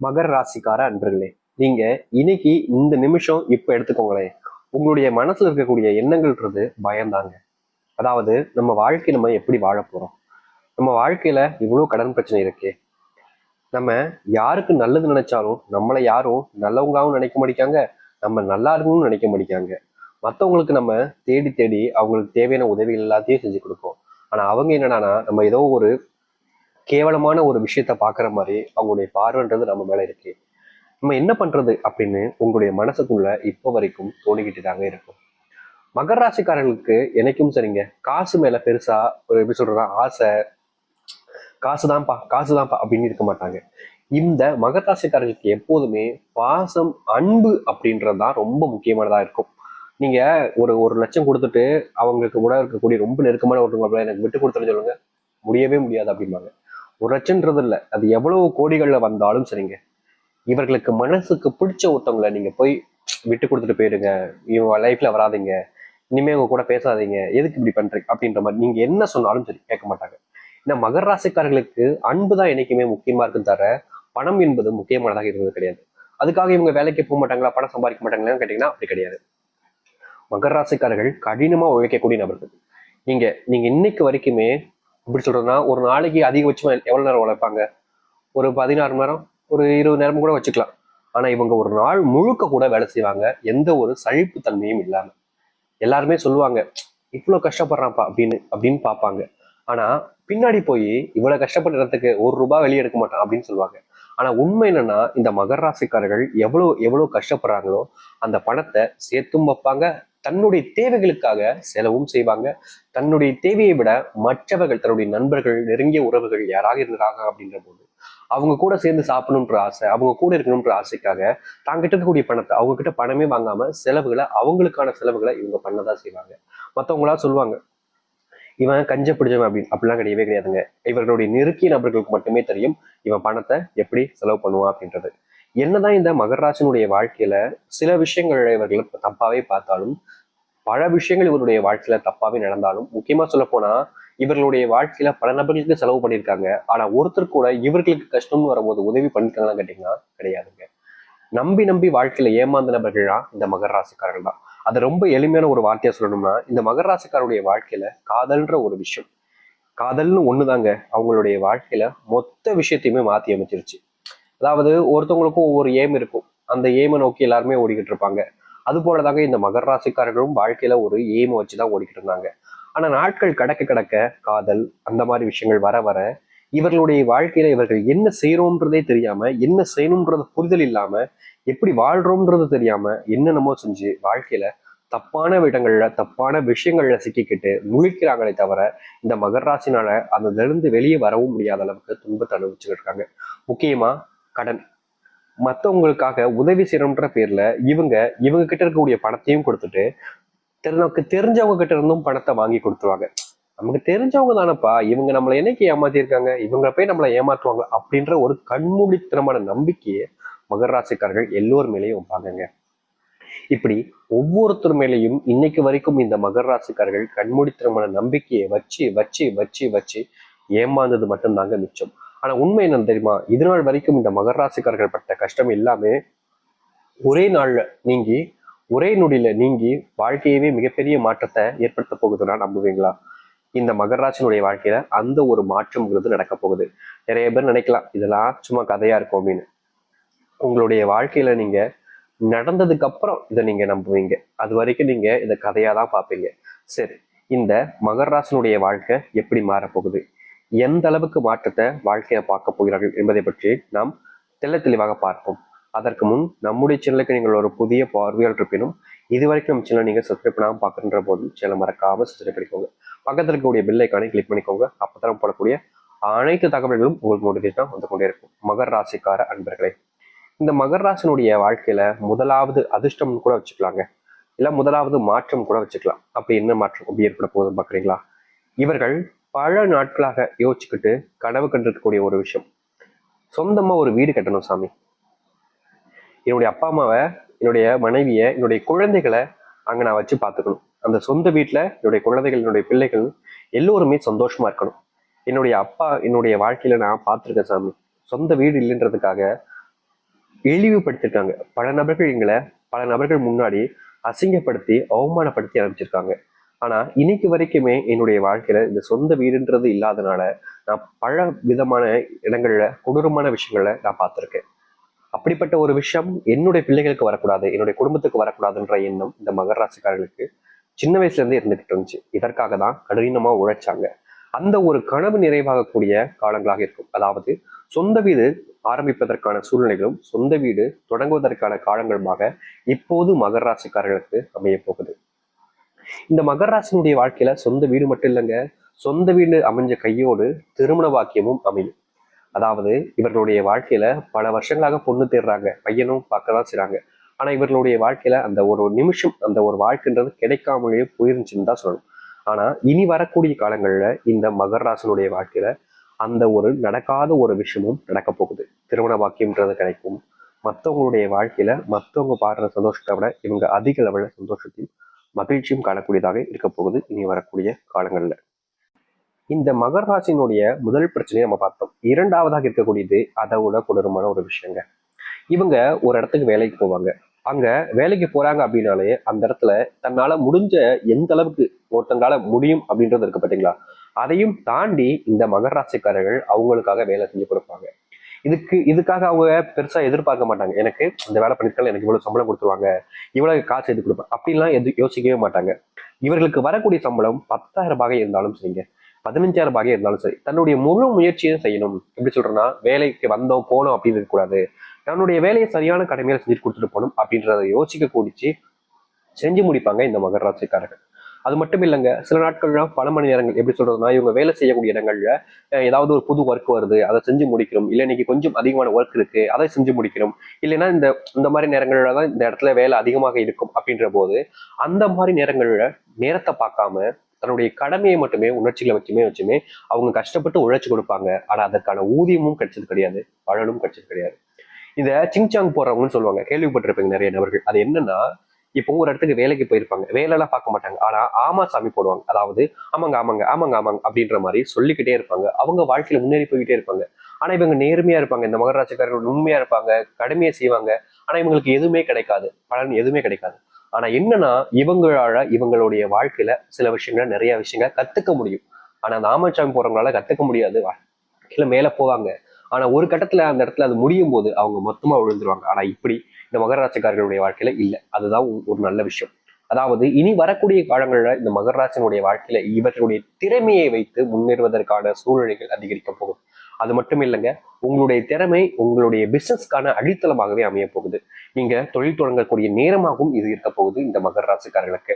மகர ராசிக்கார அன்பர்களே நீங்க இன்னைக்கு இந்த நிமிஷம் இப்ப எடுத்துக்கோங்களேன். உங்களுடைய மனசுல இருக்கக்கூடிய எண்ணங்கள்ன்றது பயம்தாங்க அதாவது நம்ம வாழ்க்கை நம்ம எப்படி வாழ போறோம்? நம்ம வாழ்க்கையில இவ்வளவு கடன் பிரச்சனை இருக்கு. நம்ம யாருக்கு நல்லது நினைச்சாலும் நம்மளை யாரும் நல்லவங்களாவும் நினைக்க மாட்டேங்காங்க நம்ம நல்லா இருக்கணும்னு நினைக்க மாட்டேங்காங்க மற்றவங்களுக்கு நம்ம தேடி தேடி அவங்களுக்கு தேவையான உதவிகள் எல்லாத்தையும் செஞ்சு கொடுப்போம். ஆனா அவங்க என்னன்னா நம்ம ஏதோ ஒரு கேவலமான ஒரு விஷயத்த பார்க்குற மாதிரி அவங்களுடைய பார்வைன்றது நம்ம மேலே இருக்கு. நம்ம என்ன பண்ணுறது அப்படின்னு உங்களுடைய மனசுக்குள்ள இப்போ வரைக்கும் தோணிக்கிட்டு தாங்க இருக்கும். மகர ராசிக்காரர்களுக்கு என்னைக்கும் சரிங்க. காசு மேலே பெருசாக ஒரு எப்படி சொல்றதா ஆசை காசு தான்ப்பா காசு தான்ப்பா அப்படின்னு இருக்க மாட்டாங்க. இந்த மகர ராசிக்காரர்களுக்கு எப்போதுமே பாசம் அன்பு அப்படின்றது தான் ரொம்ப முக்கியமானதாக இருக்கும். நீங்க ஒரு ஒரு லட்சம் கொடுத்துட்டு அவங்களுக்கு கூட இருக்கக்கூடிய ரொம்ப நெருக்கமான ஒருத்தவங்க எனக்கு விட்டு கொடுத்துட்டு சொல்லுங்க. முடியவே முடியாது அப்படிம்பாங்க. ஒரு லட்சம்ன்றது இல்லை அது எவ்வளவு கோடிகளில் வந்தாலும் சரிங்க. இவர்களுக்கு மனசுக்கு பிடிச்ச ஒருத்தவங்களை நீங்கள் போய் விட்டு கொடுத்துட்டு போயிடுங்க. இவங்க லைஃப்ல வராதீங்க. இனிமேல் உங்க கூட பேசாதீங்க. எதுக்கு இப்படி பண்ணுறீங்க அப்படின்ற மாதிரி நீங்க என்ன சொன்னாலும் சரி கேட்க மாட்டாங்க. ஏன்னா மகர ராசிக்காரர்களுக்கு அன்பு தான் என்றைக்குமே முக்கியமாக இருக்குன்னு தர பணம் என்பது முக்கியமானதாக இருந்தது கிடையாது. அதுக்காக இவங்க வேலைக்கு போக மாட்டாங்களா பணம் சம்பாதிக்க மாட்டாங்களான்னு கேட்டிங்கன்னா அப்படி கிடையாது. மகர ராசிக்காரர்கள் கடினமா உழைக்கக்கூடிய நபர்கள். நீங்கள் நீங்கள் இன்னைக்கு வரைக்குமே எப்படி சொல்றதுன்னா ஒரு நாளைக்கு அதிகபட்சமா எவ்வளவு நேரம் உழைப்பாங்க? ஒரு பதினாறு மணி நேரம் ஒரு இருபது நேரம் கூட வச்சுக்கலாம். ஆனா இவங்க ஒரு நாள் முழுக்க கூட வேலை செய்வாங்க. எந்த ஒரு சழிப்பு தன்மையும் இல்லாம. எல்லாருமே சொல்லுவாங்க இவ்வளோ கஷ்டப்படுறான்ப்பா அப்படின்னு அப்படின்னு பார்ப்பாங்க. ஆனா பின்னாடி போய் இவ்வளவு கஷ்டப்படுறதுக்கு ஒரு ரூபாய் வெளியே எடுக்க மாட்டான் அப்படின்னு சொல்லுவாங்க. ஆனா உண்மை என்னன்னா இந்த மகர ராசிக்காரர்கள் எவ்வளோ எவ்வளோ கஷ்டப்படுறாங்களோ அந்த பணத்தை சேர்த்தும் வைப்பாங்க தன்னுடைய தேவைகளுக்காக செலவும் செய்வாங்க. தன்னுடைய தேவையை விட மற்றவர்கள் தன்னுடைய நண்பர்கள் நெருங்கிய உறவுகள் யாராக இருந்தாங்க அப்படின்ற போது அவங்க கூட சேர்ந்து சாப்பிடணுன்ற ஆசை அவங்க கூட இருக்கணுன்ற ஆசைக்காக தாங்கிட்ட இருக்கக்கூடிய பணத்தை அவங்க கிட்ட பணமே வாங்காம செலவுகளை அவங்களுக்கான செலவுகளை இவங்க பண்ணதான் செய்வாங்க. மற்றவங்களா சொல்லுவாங்க இவன் கஞ்ச பிடிச்சவன் அப்படின்னு அப்படிலாம் கிடையவே கிடையாதுங்க. இவர்களுடைய நெருக்கிய நபர்களுக்கு மட்டுமே தெரியும் இவன் பணத்தை எப்படி செலவு பண்ணுவான் அப்படின்றது. என்னதான் இந்த மகராசனுடைய வாழ்க்கையில சில விஷயங்கள் இவர்கள் தப்பாவே பார்த்தாலும் பல விஷயங்கள் இவருடைய வாழ்க்கையில தப்பாவே நடந்தாலும் முக்கியமா சொல்ல போனா இவர்களுடைய வாழ்க்கையில பல நபர்களுக்கு செலவு பண்ணியிருக்காங்க. ஆனா ஒருத்தர் கூட இவர்களுக்கு கஷ்டம்னு வரும்போது உதவி பண்ணிருக்காங்களான்னு கேட்டீங்கன்னா கிடையாதுங்க. நம்பி நம்பி வாழ்க்கையில ஏமாந்த நபர்கள் தான் இந்த மகர ராசிக்காரர்கள் தான். அது ரொம்ப எளிமையான ஒரு வார்த்தையா சொல்லணும்னா இந்த மகர வாழ்க்கையில காதல்ன்ற ஒரு விஷயம் காதல்னு ஒண்ணுதாங்க அவங்களுடைய வாழ்க்கையில மொத்த விஷயத்தையுமே மாத்தி அமைச்சிருச்சு. அதாவது ஒருத்தவங்களுக்கும் ஒவ்வொரு ஏம் இருக்கும். அந்த ஏமை நோக்கி எல்லாருமே ஓடிக்கிட்டு இருப்பாங்க. அது போலதாங்க இந்த மகர ராசிக்காரர்களும் வாழ்க்கையில ஒரு ஏமை வச்சுதான் ஓடிக்கிட்டு இருந்தாங்க. ஆனா நாட்கள் கடக்க கடக்க காதல் அந்த மாதிரி விஷயங்கள் வர வர இவர்களுடைய வாழ்க்கையில இவர்கள் என்ன செய்யறோம்ன்றதே தெரியாம என்ன செய்யணும்ன்றது புரிதல் இல்லாம எப்படி வாழ்றோம்ன்றது தெரியாம என்னென்னமோ செஞ்சு வாழ்க்கையில தப்பான விடங்கள்ல தப்பான விஷயங்கள்ல சிக்கிக்கிட்டு முழிக்கிறாங்களே தவிர இந்த மகர ராசினால அதுல இருந்து வெளியே வரவும் முடியாத அளவுக்கு துன்பத்தை அனுபவிச்சுட்டு இருக்காங்க. முக்கியமா கடன். மற்றவங்களுக்காக உதவி செய்யணுன்ற பேர்ல இவங்க இவங்க கிட்ட இருக்கக்கூடிய பணத்தையும் கொடுத்துட்டு நமக்கு தெரிஞ்சவங்க கிட்ட இருந்தும் பணத்தை வாங்கி கொடுத்துருவாங்க. நமக்கு தெரிஞ்சவங்க தானப்பா. இவங்க நம்மளை என்னைக்கு ஏமாத்திருக்காங்க? இவங்க போய் நம்மளை ஏமாற்றுவாங்க அப்படின்ற ஒரு கண்மூடித்தனமான நம்பிக்கையை மகராசிக்காரர்கள் எல்லோர் மேலேயும் வைப்பாங்க இப்படி ஒவ்வொருத்தர் மேலேயும் இன்னைக்கு வரைக்கும் இந்த மகர ராசிக்காரர்கள் கண்மூடித்தனமான நம்பிக்கையை வச்சு வச்சு வச்சு வச்சு ஏமாந்தது மட்டும்தாங்க மிச்சம். ஆனா உண்மை என்னன்னு தெரியுமா? இது நாள் வரைக்கும் இந்த மகர ராசிக்காரர்கள் பட்ட கஷ்டம் எல்லாமே ஒரே நாள்ல நீங்கி ஒரே நொடியில நீங்கி வாழ்க்கையவே மிகப்பெரிய மாற்றத்தை ஏற்படுத்த போகுதுன்னா நம்புவீங்களா? இந்த மகராசினுடைய வாழ்க்கையில அந்த ஒரு மாற்றம்ங்கிறது நடக்க போகுது. நிறைய பேர் நினைக்கலாம் இதெல்லாம் சும்மா கதையா இருக்கும் அப்படின்னு. உங்களுடைய வாழ்க்கையில நீங்க நடந்ததுக்கு அப்புறம் இதை நீங்க நம்புவீங்க. அது வரைக்கும் நீங்க இதை கதையா தான் பார்ப்பீங்க. சரி இந்த மகராசனுடைய வாழ்க்கை எப்படி மாறப்போகுது எந்த அளவுக்கு மாற்றத்தை வாழ்க்கையை பார்க்க போகிறார்கள் என்பதை பற்றி நாம் தெல்ல தெளிவாக பார்ப்போம். அதற்கு முன் நம்முடைய சேனலுக்கு நீங்கள் ஒரு புதிய பார்வையால் இருப்பினும் இது வரைக்கும் நம்ம சேனல் நீங்கள் சப்ஸ்கிரைப் பண்ணாமல் பார்க்குற போதும் சேனல் மறக்காமல் சப்ஸ்கிரைப் பண்ணிக்கோங்க. பக்கத்தில் இருக்கக்கூடிய பெல் ஐக்கானை கிளிக் பண்ணிக்கோங்க. அப்பதான் போடக்கூடிய அனைத்து தகவல்களும் உங்களுக்கு நோட்டிஃபிகேஷன் வந்து கொண்டே இருக்கும். மகர் ராசிக்கார அன்பர்களே இந்த மகர் ராசினுடைய வாழ்க்கையில முதலாவது அதிர்ஷ்டம்னு கூட வச்சுக்கலாங்க. இல்ல முதலாவது மாற்றம் கூட வச்சுக்கலாம். அப்படி என்ன மாற்றம் அப்படி ஏற்பட போதும் பாக்குறீங்களா இவர்கள் பல நாட்களாக யோசிச்சுக்கிட்டு கனவு கண்டிருக்கக்கூடிய ஒரு விஷயம். சொந்தமாக ஒரு வீடு கட்டணும் சாமி. என்னுடைய அப்பா அம்மாவை என்னுடைய மனைவியை என்னுடைய குழந்தைகளை அங்கே நான் வச்சு பார்த்துக்கணும். அந்த சொந்த வீட்டில் என்னுடைய குழந்தைகள் என்னுடைய பிள்ளைகள் எல்லோருமே சந்தோஷமா இருக்கணும். என்னுடைய அப்பா என்னுடைய வாழ்க்கையில நான் பார்த்துருக்கேன் சாமி. சொந்த வீடு இல்லைன்றதுக்காக இழிவுபடுத்திருக்காங்க. பல நபர்கள் எங்களை பல நபர்கள் முன்னாடி அசிங்கப்படுத்தி அவமானப்படுத்தி ஆரம்பிச்சிருக்காங்க ஆனா இன்னைக்கு வரைக்குமே என்னுடைய வாழ்க்கையில இந்த சொந்த வீடுன்றது இல்லாதனால நான் பல விதமான இடங்கள்ல கொடூரமான விஷயங்களை நான் பார்த்திருக்கேன். அப்படிப்பட்ட ஒரு விஷயம் என்னுடைய பிள்ளைகளுக்கு வரக்கூடாது என்னுடைய குடும்பத்துக்கு வரக்கூடாதுன்ற எண்ணம் இந்த மகர ராசிக்காரர்களுக்கு சின்ன வயசுல இருந்தே இருந்துகிட்டு இருந்துச்சு. இதற்காக தான் கடினமா உழைச்சாங்க. அந்த ஒரு கனவு நிறைவாகக்கூடிய காலங்களாக இருக்கும். அதாவது சொந்த வீடு ஆரம்பிப்பதற்கான சூழ்நிலைகளும் சொந்த வீடு தொடங்குவதற்கான காலங்களுமாக இப்போது மகர ராசிக்காரர்களுக்கு அமைய போகுது. இந்த மகராசினுடைய வாழ்க்கையில சொந்த வீடு மட்டும் இல்லைங்க சொந்த வீடு அமைஞ்ச கையோடு திருமண வாக்கியமும் அமையும். அதாவது இவர்களுடைய வாழ்க்கையில பல வருஷங்களாக பொண்ணு தேடுறாங்க பையனும் பார்க்க தான் செய்றாங்க. ஆனா இவர்களுடைய வாழ்க்கையில அந்த ஒரு நிமிஷம் அந்த ஒரு வாழ்க்கைன்றது கிடைக்காமலேயே போயிருந்துச்சுன்னு தான் சொல்லணும். ஆனா இனி வரக்கூடிய காலங்கள்ல இந்த மகராசனுடைய வாழ்க்கையில அந்த ஒரு நடக்காத ஒரு விஷயமும் நடக்க போகுது. திருமண வாக்கியம்ன்றது கிடைக்கும். மற்றவங்களுடைய வாழ்க்கையில மற்றவங்க பாடுற சந்தோஷத்தை விட இவங்க அதிக லெவலில் சந்தோஷத்தையும் மகிழ்ச்சியும் காணக்கூடியதாக இருக்க போகுது. இனி வரக்கூடிய காலங்கள்ல. இந்த மகர் ராசினுடைய முதல் பிரச்சனையை நம்ம பார்த்தோம். இரண்டாவதாக இருக்கக்கூடியது அதை விட கொடூரமான ஒரு விஷயங்க. இவங்க ஒரு இடத்துக்கு வேலைக்கு போவாங்க. அங்க வேலைக்கு போறாங்க அப்படின்னாலே அந்த இடத்துல தன்னால முடிஞ்ச எந்த அளவுக்கு ஒருத்தங்களால முடியும் அப்படின்றது இருக்கு பார்த்தீங்களா அதையும் தாண்டி இந்த மகராட்சிக்காரர்கள் அவங்களுக்காக வேலை செஞ்சு கொடுப்பாங்க. இதுக்கு இதுக்காக அவங்க பெருசா எதிர்பார்க்க மாட்டாங்க. எனக்கு இந்த வேலை பண்ணிருக்காங்க எனக்கு இவ்வளவு சம்பளம் கொடுத்துருவாங்க இவ்வளவு காசு எது கொடுப்பேன் அப்படின்லாம் எது யோசிக்கவே மாட்டாங்க. இவர்களுக்கு வரக்கூடிய சம்பளம் பத்தாயிரம் ரூபாய் இருந்தாலும் சரிங்க. பதினஞ்சாயிரம் ரூபாய் இருந்தாலும் சரி. தன்னுடைய முழு முயற்சியும் செய்யணும். எப்படி சொல்றேன்னா வேலைக்கு வந்தோம் போனோம் அப்படின்னு இருக்கக்கூடாது. தன்னுடைய வேலையை சரியான கடமையில செஞ்சு கொடுத்துட்டு போகணும் அப்படின்றத யோசிக்க கூடிச்சு செஞ்சு முடிப்பாங்க இந்த மகராசிக்காரர்கள் அது மட்டும் இல்லைங்க சில நாட்கள்லாம் பல மணி நேரங்கள் எப்படி சொல்றதுன்னா இவங்க வேலை செய்யக்கூடிய இடங்கள்ல ஏதாவது ஒரு புது ஒர்க் வருது அதை செஞ்சு முடிக்கணும். இல்லை இன்னைக்கு கொஞ்சம் அதிகமான ஒர்க் இருக்கு அதை செஞ்சு முடிக்கணும். இல்லைன்னா இந்த இந்த மாதிரி நேரங்கள்ல தான் இந்த இடத்துல வேலை அதிகமாக இருக்கும் அப்படின்ற போது அந்த மாதிரி நேரங்கள்ல நேரத்தை பார்க்காம தன்னுடைய கடமையை மட்டுமே உணர்ச்சிகளை வச்சுமே வச்சுமே அவங்க கஷ்டப்பட்டு உழைச்சு கொடுப்பாங்க. ஆனா அதற்கான ஊதியமும் கிடைச்சது கிடையாது பலனும் கிடைச்சது கிடையாது. இதை சிங்சாங் போடுறவங்கன்னு சொல்லுவாங்க. கேள்விப்பட்டிருப்பீங்க நிறைய நபர்கள். அது என்னன்னா இப்போ ஒரு இடத்துக்கு வேலைக்கு போயிருப்பாங்க. வேலைலாம் பார்க்க மாட்டாங்க. ஆனா ஆமா சாமி போடுவாங்க. அதாவது ஆமாங்க ஆமாங்க ஆமாங்க ஆமாங்க அப்படின்ற மாதிரி சொல்லிக்கிட்டே இருப்பாங்க. அவங்க வாழ்க்கையில முன்னேறி போய்கிட்டே இருப்பாங்க. ஆனா இவங்க நேர்மையா இருப்பாங்க. இந்த மகராட்சிக்காரர்கள் உண்மையா இருப்பாங்க. கடுமையா செய்வாங்க. ஆனா இவங்களுக்கு எதுவுமே கிடைக்காது. பலன் எதுவுமே கிடைக்காது. ஆனா என்னன்னா இவங்களால இவங்களுடைய வாழ்க்கையில சில விஷயங்கள் நிறைய விஷயங்களை கத்துக்க முடியும். ஆனா அந்த ஆமாச்சாமி போறவங்களால கத்துக்க முடியாது. வாழ்க்கையில மேல போவாங்க. ஆனா ஒரு கட்டத்துல அந்த இடத்துல அது முடியும் போது அவங்க மொத்தமா விழுந்துருவாங்க ஆனா இப்படி இந்த மகர ராசிக்காரர்களுடைய வாழ்க்கையில இல்லை. அதுதான் ஒரு- நல்ல விஷயம். அதாவது இனி வரக்கூடிய காலங்களில் இந்த மகராசனுடைய வாழ்க்கையில இவர்களுடைய திறமையை வைத்து முன்னேறுவதற்கான சூழ்நிலைகள் அதிகரிக்க போகும் அது மட்டும் இல்லைங்க உங்களுடைய திறமை உங்களுடைய பிசினஸ்க்கான அடித்தளமாகவே அமைய போகுது. நீங்க தொழில் தொடங்கக்கூடிய நேரமாகவும் இது இருக்க போகுது இந்த மகர ராசிக்காரர்களுக்கு.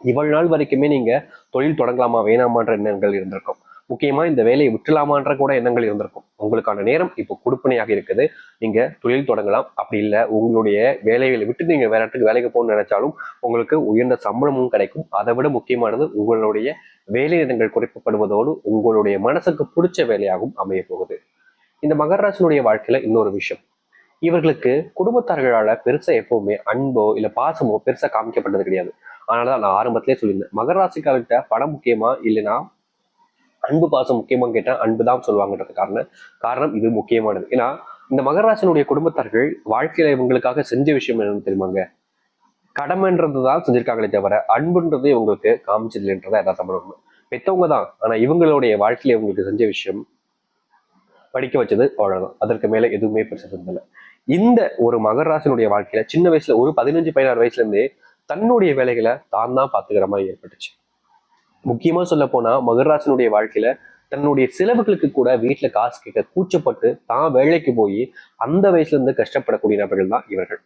இவ்வளவு நாள் வரைக்குமே நீங்க தொழில் தொடங்கலாமா வேணாமான்ற எண்ணங்கள் இருந்திருக்கும். முக்கியமா இந்த வேலையை விட்டுலாமான்ற கூட எண்ணங்கள் இருந்திருக்கும். உங்களுக்கான நேரம் இப்போ கொடுப்பனையாக இருக்குது. நீங்க தொழில் தொடங்கலாம். அப்படி இல்லை உங்களுடைய வேலைகளை விட்டு நீங்க வேற இடத்துக்கு வேலைக்கு போகணும்னு நினைச்சாலும் உங்களுக்கு உயர்ந்த சம்பளமும் கிடைக்கும். அதை விட முக்கியமானது உங்களுடைய வேலை நேரங்கள் குறைக்கப்படுவதோடு உங்களுடைய மனசுக்கு பிடிச்ச வேலையாகவும் அமைய போகுது. இந்த மகராசனுடைய வாழ்க்கையில இன்னொரு விஷயம். இவர்களுக்கு குடும்பத்தார்களால பெருசா எப்பவுமே அன்போ இல்ல பாசமோ பெருசா காமிக்கப்பட்டது கிடையாது. அதனாலதான் நான் ஆரம்பத்திலே சொல்லியிருந்தேன் மகராசிக்கார்கிட்ட பணம் முக்கியமா இல்லைன்னா அன்பு பாசம் முக்கியமாக கேட்டால் அன்பு தான் சொல்லுவாங்கன்றது காரணம். காரணம் இது முக்கியமானது. ஏன்னா இந்த மகராசனுடைய குடும்பத்தார்கள் வாழ்க்கையில இவங்களுக்காக செஞ்ச விஷயம் என்னன்னு தெரியுமாங்க? கடமைன்றது தான் செஞ்சிருக்காங்களே தவிர அன்புன்றது இவங்களுக்கு காமிச்சது இல்லைன்றதா யதார்த்தமான உண்மை. பெத்தவங்க தான். ஆனா இவங்களுடைய வாழ்க்கையில இவங்களுக்கு செஞ்ச விஷயம் படிக்க வச்சது அவ்வளவுதான். அதற்கு மேல எதுவுமே பிரச்சனை செஞ்சதில்ல இந்த ஒரு மகராசனுடைய வாழ்க்கையில சின்ன வயசுல ஒரு பதினஞ்சு பதினாறு வயசுல இருந்தே தன்னுடைய வேலைகளை தான் தான் பாத்துக்கிற மாதிரி ஏற்பட்டுச்சு. முக்கியமா சொல்ல போனா மகராசனுடைய வாழ்க்கையில தன்னுடைய செலவுகளுக்கு கூட வீட்டுல காசு கேட்க கூச்சப்பட்டு தான் வேலைக்கு போய் அந்த வயசுல இருந்து கஷ்டப்படக்கூடிய நபர்கள் தான் இவர்கள்.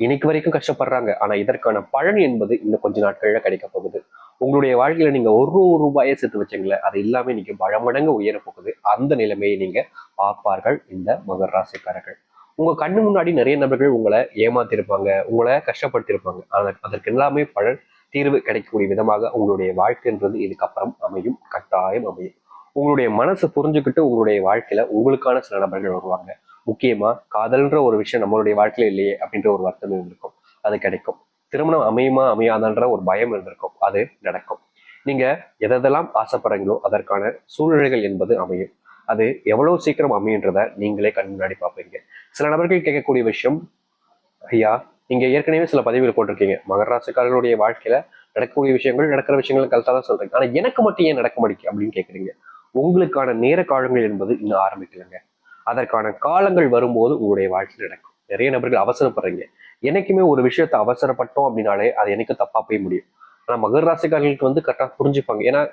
இன்னைக்கு வரைக்கும் கஷ்டப்படுறாங்க. ஆனா இதற்கான பலன் என்பது இன்னும் கொஞ்ச நாட்கள்ல கிடைக்க போகுது. உங்களுடைய வாழ்க்கையில நீங்க ஒரு ஒரு ரூபாயை சேர்த்து வச்சீங்களே அது எல்லாமே இன்னைக்கு பல மடங்கு உயர போகுது அந்த நிலைமையை நீங்க பார்ப்பார்கள் இந்த மகர ராசிக்காரர்கள் உங்க கண்ணு முன்னாடி நிறைய நபர்கள் உங்களை ஏமாத்திருப்பாங்க உங்களை கஷ்டப்படுத்தியிருப்பாங்க ஆனால் அதற்கு எல்லாமே பலன் தீர்வு கிடைக்கக்கூடிய விதமாக உங்களுடைய வாழ்க்கைன்றது இதுக்கப்புறம் அமையும் கட்டாயம் அமையும். உங்களுடைய மனசை புரிஞ்சுக்கிட்டு உங்களுடைய வாழ்க்கையில உங்களுக்கான சில நபர்கள் வருவாங்க. முக்கியமா காதல்ன்ற ஒரு விஷயம் நம்மளுடைய வாழ்க்கையில இல்லையே அப்படின்ற ஒரு வருத்தம் இருந்திருக்கும். அது கிடைக்கும். திருமணம் அமையுமா அமையாதான்ற ஒரு பயம் இருந்திருக்கும். அது நடக்கும். நீங்க எதெல்லாம் ஆசைப்படுறீங்களோ அதற்கான சூழ்நிலைகள் என்பது அமையும். அது எவ்வளவு சீக்கிரம் அமையுன்றத நீங்களே கண் முன்னாடி பார்ப்பீங்க. சில நபர்கள் கேட்கக்கூடிய விஷயம் ஐயா நீங்க ஏற்கனவே சில பதிவுகள் போட்டிருக்கீங்க. மகர ராசிக்காரர்களுடைய வாழ்க்கையில நடக்கக்கூடிய விஷயங்கள் நடக்கிற விஷயங்கள் கரெக்டாக தான் சொல்றீங்க ஆனா எனக்கு மட்டும் ஏன் நடக்க மாட்டேங்க அப்படின்னு கேக்குறீங்க? உங்களுக்கான நேர காலங்கள் என்பது இன்னும் ஆரம்பிக்கலைங்க. அதற்கான காலங்கள் வரும்போது உங்களுடைய வாழ்க்கையில் நடக்கும். நிறைய நபர்கள் அவசரப்படுறீங்க. என்னைக்குமே ஒரு விஷயத்தை அவசரப்பட்டோம் அப்படின்னாலே அது எனக்கு தப்பா போய் முடியும். ஆனா மகர ராசிக்காரர்களுக்கு வந்து கரெக்டாக புரிஞ்சுப்பாங்க. ஏன்னா